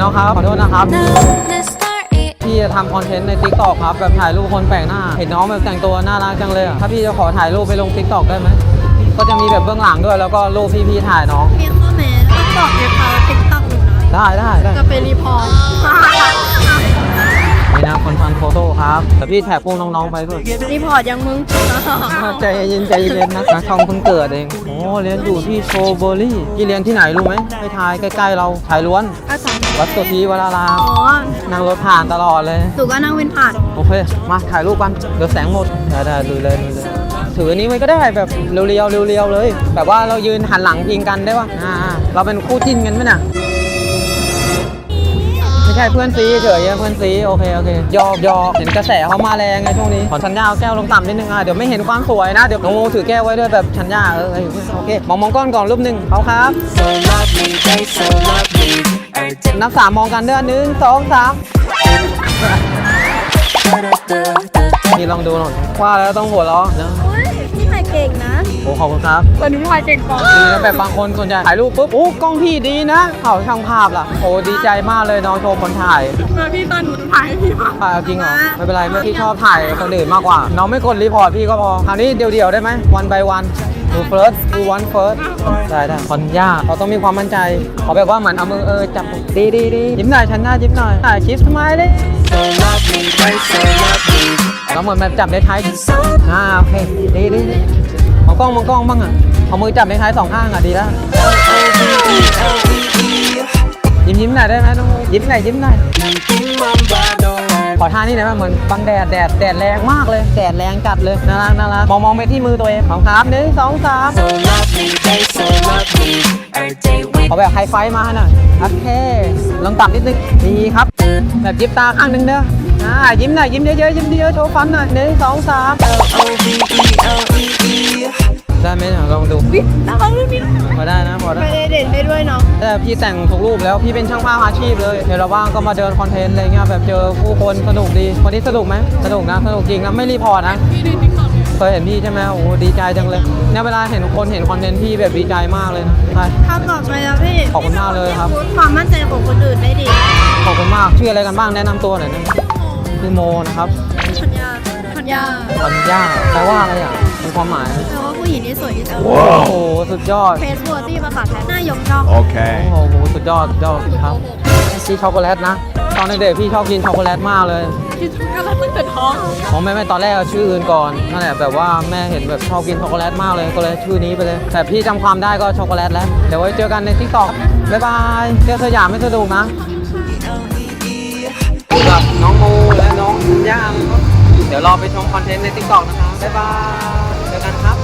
น้องครับขอโทษนะครับ the star it พี่จะทำคอนเทนต์ใน t ิ k t o k ครับแบบถ่ายรูปคนแปลกหน้า เห็นน้องแบบแต่งตัวน่ารักจังเลยอะถ้าพี่จะขอถ่ายรูปไปลง t ิ k t o k ได้ไหมก็จะมีแบบเบื้องหลังด้วยแล้วก็รูปพี่ๆถ่ายน้องมีข้อแม้ต้องบอกในพาวติ๊กต็อกหนูนะได้ได้ได้จะเป็นรีพอร์ต ครับแต่พี่แท็กพวกน้องๆไปด้วยรีพอร์ตยังมึงใจเย็นใจเย็นนะนะช่องเพิ่งเกิดเองโอ้เรียนอยู่ที่โชโบลี่พี่เรียนที่ไหนรู้ไหมไปทายใกล้ๆเราถ่ายล้วน อาสามวัดสุธีวรารามอ๋อนั่งรถผ่านตลอดเลยหนูก็นั่งเป็นผ่านโอเค มาถ่ายรูปกัน เดี๋ยวแสงหมด ได้ได้ลุยเลยลุยเลยถืออันนี้ไว้ก็ได้แบบเรียวๆเรียวๆเลย แบบว่าเรายืนหันหลังพิงกันได้ป่ะอ่าเราเป็นคู่จิ้นกันไหมน่ะไม่ใช่เพื่อนซีเฉยเพื่อนซีโอเคโอเคยอกยอกเห็นกระแสเขามาแรงไงช่วงนี้ขอชันยาเอาแก้วลงต่ำนิดนึงอะเดี๋ยวไม่เห็นความสวยนะเดี๋ยวน้องโมถือแก้วไว้ด้วยแบบชันยาเออโอเคมองมองก้อนก่อนรูปหนึ่งเขาครับนับสามมองกันเด้อหนึ่งสองสาม นี่ลองดูหน่อยว่าแล้วต้องหัวเราะนะโอ้ยพี่ถ่ายเก่งนะโอ้ขอบคุณครับแต่หนูถ่ายเก่งกว่าดีนะแบบบางคนส่วนใหญ่ถ่ายรูปปุ๊บโอ้กล้องพี่ดีนะเขาช่างภาพล่ะโอ้ดีใจมากเลยน้องโชว์คนถ่ายมาพี่ตอนหนูถ่ายให้พี่มาอ่าจริงเหรอไม่เป็นไรเมื่อกี้ชอบถ่ายคนอื่นมากกว่า น้องไม่กดรีพอร์ตพี่ก็พอคราวนี้เดียวๆได้ไหมวัน by วันดูเฟิร์สดูวันเฟิร์สได้ได้คอนยากเราต้องมีความมั่นใจขอแบบว่าเหมือนเอามือเออจับดีดีดียิ้มหน่อยฉันหน้ายิ้มหน่อยถ่ายคลิปสมัยเลย เราเหมือนแบบจับในท้ายอ่าโอเคดีดีดีมองกล้องมองกล้องบ้างอะเอามือจับในท้ายสองข้างอะดีแล้วยิ้มยิ้มหน่อยได้ไหมน้องยิ้มหน่อยยิ้มหน่อย ขอท่านี่หน่อยไหมเหมือนบังแดดแดดแดดแรงมากเลยแดดแรงจัดเลยน่ารักน่ารักมองมองไปที่มือตัวเองของครับหนึ่งสองสาม So lovely, they so lovely. Every day we ขอแบบไฮไฟว์มาหน่อยโอเคลองต่ำนิดนึงดีครับ แบบยิ้มตาข้างหนึ่งเด้ออ่ายิ้มหน่อยยิ้มเยอะๆยิ้มเยอะๆโชว์ฟันหน่อยหนึ่งสองสาม L-O-V-E-L-E-E. ได้ไหมเนี่ยลองดูน่ารักเลยพี่พอได้นะพอได้ไม่ได้เด่นได้ด้วยเนาะแต่พี่แต่งทุกรูปแล้วพี่เป็นช่างภาพอาชีพเลยเดี๋ยวเราว่างก็มาเดินคอนเทนต์อะไรเงี้ยแบบเจอผู้คนสนุกดีวันนี้สนุกไหมสนุกนะสนุกจริงนะไม่รีพอร์ตนะเคยเห็นพี่ใช่ไหมโอ้โหดีใจจังเลยเนี่ยเวลาเห็นคนเห็นคอนเทนต์พี่แบบดีใจมากเลยนะใช่ทำต่อไปแล้วพี่ขอบคุณมากเลยครับพูดความมั่นใจของคนอื่นได้ดีขอบคุณมากชื่ออะไรกันบ้างแนะนำตัวหน่อยนะชื่อโมนะครับพันยาพันยาปัญญาแปลว่าอะไรอะมีความหมาย แปลว่าผู้หญิงที่สวยที่สุดโอ้โหสุดยอดเฟซบุ๊กที่ภาษาไทยหน้ายกย่อง Okay. โอ้โหสุดยอดสุดยอดครับพี่ช็อกโกแลตนะ ตอนเด็กๆพี่ชอบกินช็อกโกแลตมากเลยคิดก็แล้วตั้งแต่ท้องผมไม่ไม่ตอนแรกเอาชื่ออื่นก่อนนั่นแหละแบบว่าแม่เห็นแบบชอบกินช็อกโกแลตมากเลยก็เลยชื่อนี้ไปเลย แต่พี่จำความได้ก็ช็อกโกแลตแล้วเดี๋ยวไว้เจอกันในทิกตอกบ๊ายบายเที่ยวสยามไม่สะดวกนะกับน้องโมและน้องย่างเดี๋ยวรอไปชมคอนเทนต์ในทิกตอกนะครับบ๊ายบายเจอกันครับ